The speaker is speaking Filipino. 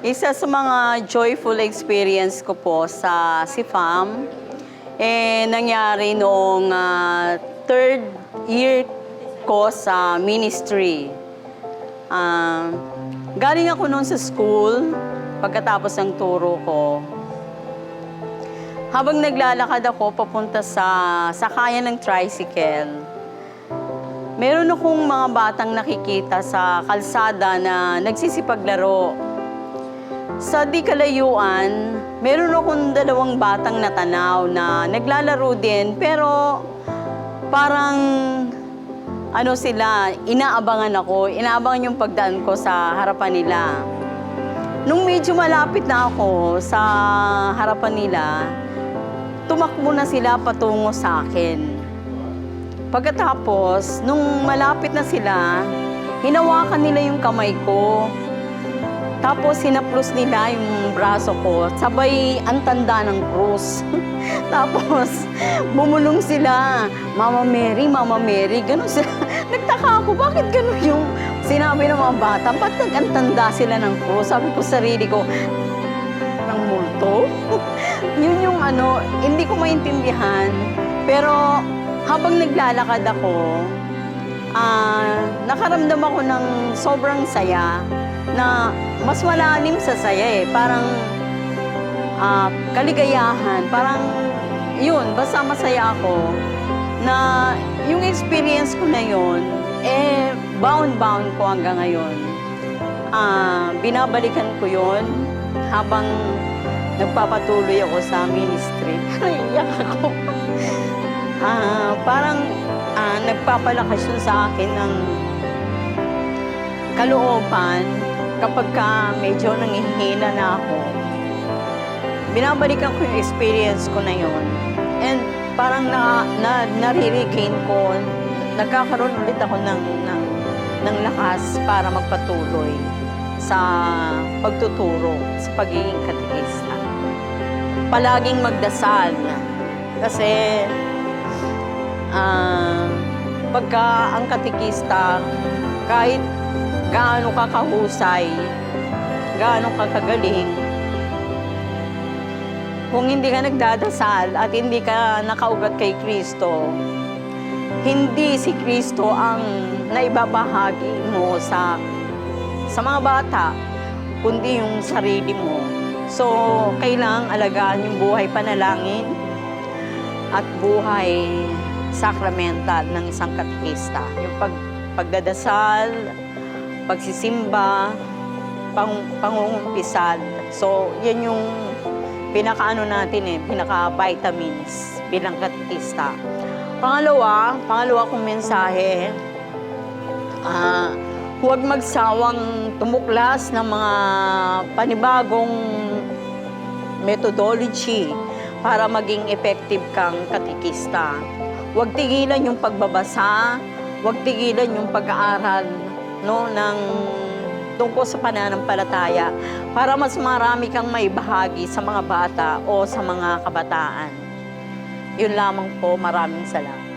Isa sa mga joyful experience ko po sa CFAM, eh, nangyari noong ah, third year ko sa ministry. Ah, galing ako noon sa school, pagkatapos ng turo ko. Habang naglalakad ako papunta sa sakayan ng tricycle, meron akong mga batang nakikita sa kalsada na nagsisipaglaro. Sa di kalayuan, meron akong dalawang batang natanaw na naglalaro din pero parang ano sila, inaabangan ako, inaabangan yung pagdaan ko sa harapan nila. Nung medyo malapit na ako sa harapan nila, tumakbo na sila patungo sa akin. Pagkatapos, nung malapit na sila, hinawakan nila yung kamay ko. Tapos hinaplos nila yung braso ko. Sabay ang tanda ng krus. Tapos bumulong sila. Mama Mary, Mama Mary. Ganun sila. Nagtaka ako, bakit ganun yung sinabi ng mga bata? Ba't nagantanda sila ng krus? Sabi ko sa sarili ko, ng multo? Yun yung ano, hindi ko maintindihan. Pero habang naglalakad ako, ah, nakaramdam ako ng sobrang saya na mas malalim sa saya eh. Parang ah, kaligayahan, parang yun, basta masaya ako na yung experience ko na yun, eh, bound-bound ko hanggang ngayon. Ah, binabalikan ko yun habang nagpapatuloy ako sa ministry. Naiiyak ako. Ah, parang ah, nagpapalakas yun sa akin ng kalooban kapag ka medyo nangihina na ako. Binabalikan ko yung experience ko na yun. And parang na, na, nare-regain ko, nagkakaroon ulit ako ng, ng, ng lakas para magpatuloy sa pagtuturo, sa pagiging katikista. Palaging magdasal. Kasi ah, pagka ang katikista, kahit gaano ka kahusay, gaano ka kagaling, kung hindi ka nagdadasal at hindi ka nakaugat kay Kristo, hindi si Kristo ang naibabahagi mo sa sa mga bata, kundi yung sarili mo. So, kailangang alagaan yung buhay panalangin at buhay sakramental ng isang katikista. Yung pag, pagdadasal, pagsisimba, pang, pangungumpisal. So, yan yung pinakaano natin eh, pinaka-vitamins bilang katikista. Pangalawa, pangalawa kong mensahe, ah, huwag magsawang tumuklas ng mga panibagong methodology para maging effective kang katikista. Huwag tigilan yung pagbabasa, huwag tigilan yung pag-aaral no, ng tungkol sa pananampalataya para mas marami kang may bahagi sa mga bata o sa mga kabataan. Yun lamang po, maraming salamat.